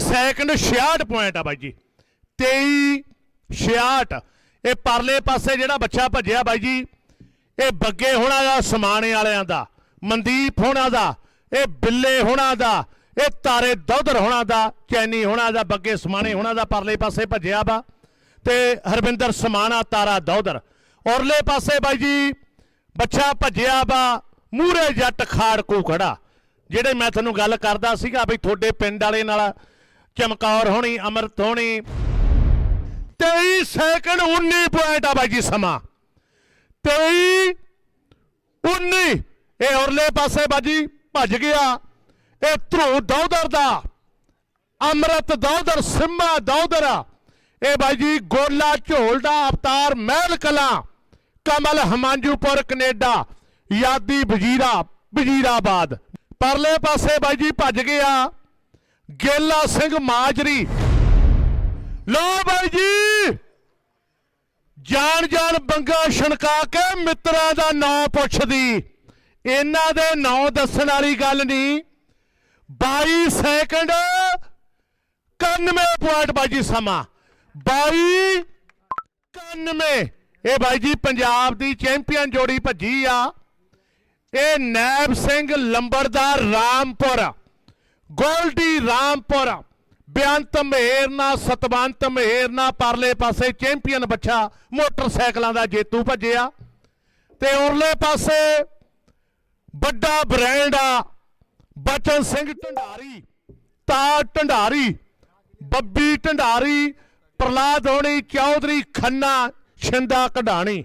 Second 66 point ਆ ਬਾਈ ਜੀ। 23 66 ਇਹ ਪਰਲੇ ਪਾਸੇ ਜਿਹੜਾ ਬੱਚਾ ਭੱਜਿਆ ਬਾਈ ਜੀ, ਇਹ ਬੱਗੇ ਹੋਣਾ ਦਾ, ਸਮਾਣੇ ਵਾਲਿਆਂ ਦਾ, ਮਨਦੀਪ ਹੋਣਾ ਦਾ, ਇਹ ਬਿੱਲੇ ਹੋਣਾ ਦਾ, ਇਹ ਤਾਰੇ ਦੌਧਰ ਹੋਣਾ ਦਾ, ਚੈਨੀ ਹੋਣਾ ਦਾ, ਬੱਗੇ ਸਮਾਣੇ ਹੋਣਾ ਦਾ ਪਰਲੇ ਪਾਸੇ ਭੱਜਿਆ ਵਾ ਤੇ ਹਰਵਿੰਦਰ ਸਮਾਣਾ, ਤਾਰਾ ਦੌਧਰ। ਔਰਲੇ ਪਾਸੇ ਬਾਈ ਜੀ, ਬੱਚਾ ਭੱਜਿਆ ਵਾ ਮੂਰੇ ਜੱਟ ਖਾੜਕੂ ਖੜਾ। ਜਿਹੜੇ ਮੈਂ ਤੁਹਾਨੂੰ ਗੱਲ ਕਰਦਾ ਸੀਗਾ ਬਈ ਤੁਹਾਡੇ ਪਿੰਡ ਵਾਲੇ ਨਾਲ ਚਮਕੌਰ ਹੋਣੀ, ਅਮਰਤ ਹੋਣੀ। 23 ਸੈਕਿੰਡ 19 ਪੁਆਇੰਟ ਆ ਬਾਈ ਜੀ ਸਮਾਂ। 23 19 ਇਹ ਔਰਲੇ ਪਾਸੇ ਬਾਜੀ ਭੱਜ ਗਿਆ। ਇਹ ਧਰੂ ਦੌਦਰ ਦਾ। ਅਮਰਤ ਦੌਦਰ ਸਿੰਮਾ ਦੌਦਰ ਇਹ ਬਾਈ ਜੀ ਗੋਲਾ ਝੋਲ ਦਾ ਅਵਤਾਰ ਮਹਿਲ ਕਲਾਂ। ਕਮਲ ਹਮਾਂਜੂਪੁਰ, ਕੈਨੇਡਾ। ਯਾਦੀ ਵਜ਼ੀਰਾ ਵਜ਼ੀਰਾਬਾਦ। ਪਰਲੇ ਪਾਸੇ ਬਾਈ ਜੀ ਭੱਜ ਗਿਆ ਗੇਲਾ ਸਿੰਘ ਮਾਜਰੀ। ਲੋ ਬਾਈ ਜੀ। ਜਾਣ ਜਾਣ ਬੰਗਾ ਛਣਕਾ ਕੇ ਮਿੱਤਰਾਂ ਦਾ ਨਾਂ ਪੁੱਛਦੀ। ਇਹਨਾਂ ਦੇ ਨਾਂ ਦੱਸਣ ਵਾਲੀ ਗੱਲ ਨਹੀਂ। 22 ਸੈਕਿੰਡ 91 ਪੁਆਇੰਟ ਬਾਈ ਜੀ ਸਮਾਂ। 22 91 ਇਹ ਬਾਈ ਜੀ ਪੰਜਾਬ ਦੀ ਚੈਂਪੀਅਨ ਜੋੜੀ ਭੱਜੀ ਆ। ਇਹ ਨੈਬ ਸਿੰਘ ਲੰਬੜਦਾਰ ਰਾਮਪੁਰ, ਗੋਲਡੀ ਰਾਮਪੁਰ ਬੇਅੰਤ ਮਹਿਰਨਾ ਸਤਵੰਤ ਮਹਿਰਨਾ ਪਰਲੇ ਪਾਸੇ ਚੈਂਪੀਅਨ ਬੱਚਾ ਮੋਟਰਸਾਈਕਲਾਂ ਦਾ ਜੇਤੂ ਭੱਜਿਆ ਤੇ ਉਰਲੇ ਪਾਸੇ ਵੱਡਾ ਬ੍ਰਾਂਡ ਆ, ਬਚਨ ਸਿੰਘ ਢੰਡਾਰੀ ਤਾ ਢੰਡਾਰੀ, ਬੱਬੀ ਢੰਡਾਰੀ ਪ੍ਰਲਾਦ ਹੋਣੀ, ਚੌਧਰੀ ਖੰਨਾ, ਛਿੰਦਾ ਕਢਾਣੀ।